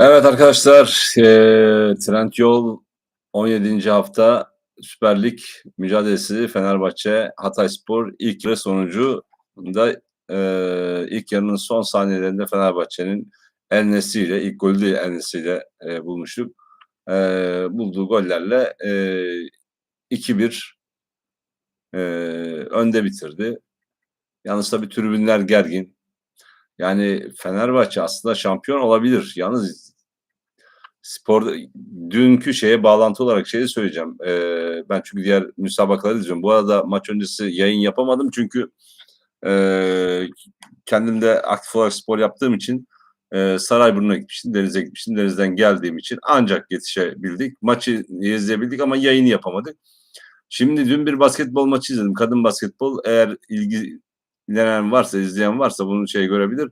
Evet arkadaşlar, eee Trendyol 17. hafta Süper Lig mücadelesi Fenerbahçe Hatayspor ilk yarı sonucunda eee ilk yarının son saniyelerinde Fenerbahçe'nin ile ilk golü de ile eee, bulmuştuk. Eee, bulduğu gollerle eee 2-1 eee, önde bitirdi. Yalnız tabii tribünler gergin. Yani Fenerbahçe aslında şampiyon olabilir. Yalnız spor dünkü şeye bağlantı olarak şeyi söyleyeceğim. Ee, ben çünkü diğer müsabakaları izliyorum. Bu arada maç öncesi yayın yapamadım çünkü e, kendim de aktif olarak spor yaptığım için e, Sarayburnu'na gitmiştim, denize gitmiştim. Denizden geldiğim için ancak yetişebildik. Maçı izleyebildik ama yayını yapamadık. Şimdi dün bir basketbol maçı izledim. Kadın basketbol. Eğer ilgilenen varsa, izleyen varsa bunu şey görebilir.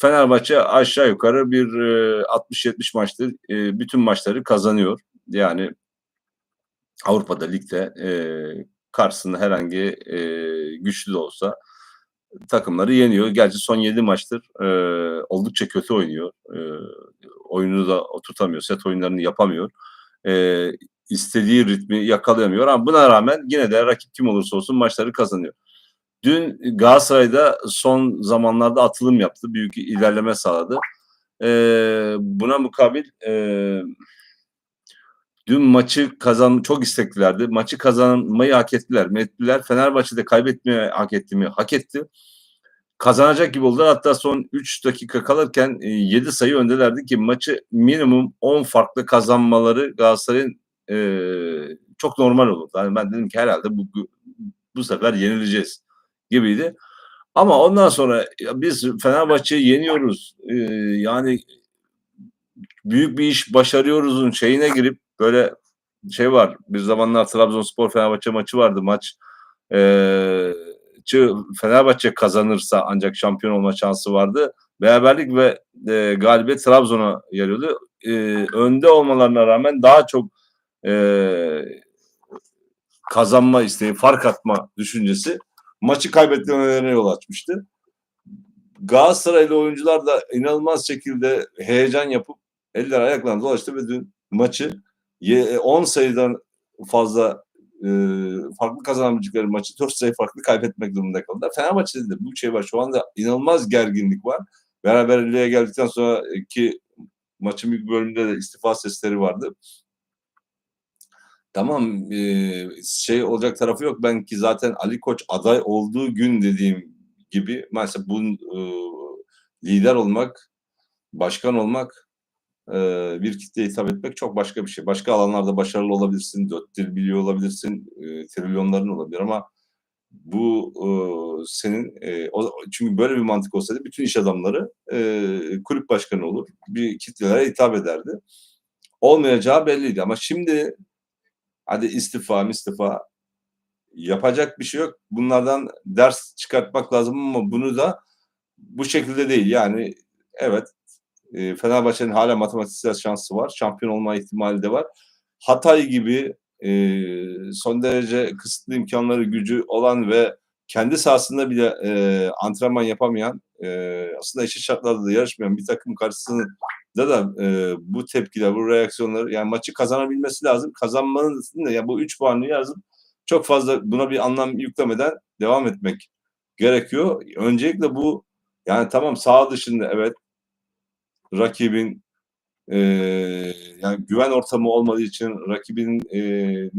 Fenerbahçe aşağı yukarı bir e, 60-70 maçtır e, bütün maçları kazanıyor. Yani Avrupa'da ligde e, karşısında herhangi e, güçlü de olsa takımları yeniyor. Gerçi son 7 maçtır e, oldukça kötü oynuyor. E, oyunu da oturtamıyor. Set oyunlarını yapamıyor. E, istediği ritmi yakalayamıyor ama buna rağmen yine de rakip kim olursa olsun maçları kazanıyor. Dün Galatasaray'da son zamanlarda atılım yaptı. Büyük ilerleme sağladı. Ee, buna mukabil e, dün maçı kazan çok isteklilerdi. Maçı kazanmayı hak ettiler mi? Ettiler. Fenerbahçe'de kaybetmeyi hak etti mi? Hak etti. Kazanacak gibi oldular. Hatta son 3 dakika kalırken e, 7 sayı öndelerdi ki maçı minimum 10 farklı kazanmaları Galatasaray'ın e, çok normal olurdu. Yani ben dedim ki herhalde bu bu sefer yenileceğiz gibiydi. Ama ondan sonra biz Fenerbahçe'yi yeniyoruz. Ee, yani büyük bir iş başarıyoruzun şeyine girip böyle şey var. Bir zamanlar Trabzonspor Fenerbahçe maçı vardı. Maç ee, Fenerbahçe kazanırsa ancak şampiyon olma şansı vardı. Beraberlik ve e, galibiyet Trabzon'a geliyordu. E, önde olmalarına rağmen daha çok e, kazanma isteği, fark atma düşüncesi maçı kaybetmelerine yol açmıştı. Galatasaraylı oyuncular da inanılmaz şekilde heyecan yapıp eller ayaklarına dolaştı ve dün maçı 10 sayıdan fazla e, farklı kazanamayacakları maçı 4 sayı farklı kaybetmek durumunda kaldılar. Fenerbahçe'de de bu şey var. Şu anda inanılmaz gerginlik var. Beraberliğe geldikten sonra ki maçın bir bölümünde de istifa sesleri vardı. Tamam e, şey olacak tarafı yok. Ben ki zaten Ali Koç aday olduğu gün dediğim gibi maalesef bu e, lider olmak, başkan olmak, e, bir kitleye hitap etmek çok başka bir şey. Başka alanlarda başarılı olabilirsin, dört dil biliyor olabilirsin, trilyonların olabilir ama bu senin çünkü böyle bir mantık olsaydı bütün iş adamları e, kulüp başkanı olur, bir kitlelere hitap ederdi. Olmayacağı belliydi ama şimdi Hadi istifa istifa yapacak bir şey yok. Bunlardan ders çıkartmak lazım ama bunu da bu şekilde değil. Yani evet e, Fenerbahçe'nin hala matematiksel şansı var. Şampiyon olma ihtimali de var. Hatay gibi e, son derece kısıtlı imkanları gücü olan ve kendi sahasında bile e, antrenman yapamayan e, aslında eşit şartlarda da yarışmayan bir takım karşısında da e, bu tepkiler, bu reaksiyonları yani maçı kazanabilmesi lazım. Kazanmanın da ya bu 3 puanı yazıp çok fazla buna bir anlam yüklemeden devam etmek gerekiyor. Öncelikle bu yani tamam sağ dışında evet rakibin e, yani güven ortamı olmadığı için rakibinin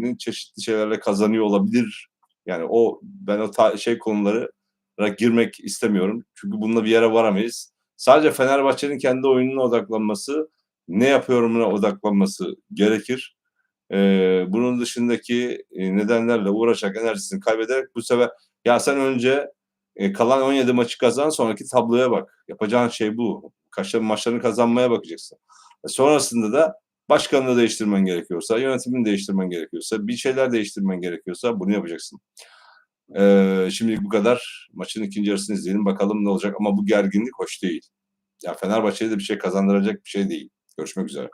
e, çeşitli şeylerle kazanıyor olabilir. Yani o ben o ta, şey konuları girmek istemiyorum. Çünkü bununla bir yere varamayız. Sadece Fenerbahçe'nin kendi oyununa odaklanması, ne yapıyorumuna odaklanması gerekir. Ee, bunun dışındaki e, nedenlerle uğraşarak enerjisini kaybederek bu sefer ya sen önce e, kalan 17 maçı kazan sonraki tabloya bak. Yapacağın şey bu. Kaçların maçlarını kazanmaya bakacaksın. E, sonrasında da başkanını değiştirmen gerekiyorsa, yönetimini değiştirmen gerekiyorsa, bir şeyler değiştirmen gerekiyorsa bunu yapacaksın. Ee, şimdilik bu kadar. Maçın ikinci yarısını izleyelim. Bakalım ne olacak. Ama bu gerginlik hoş değil. Ya Fenerbahçe'ye de bir şey kazandıracak bir şey değil. Görüşmek üzere.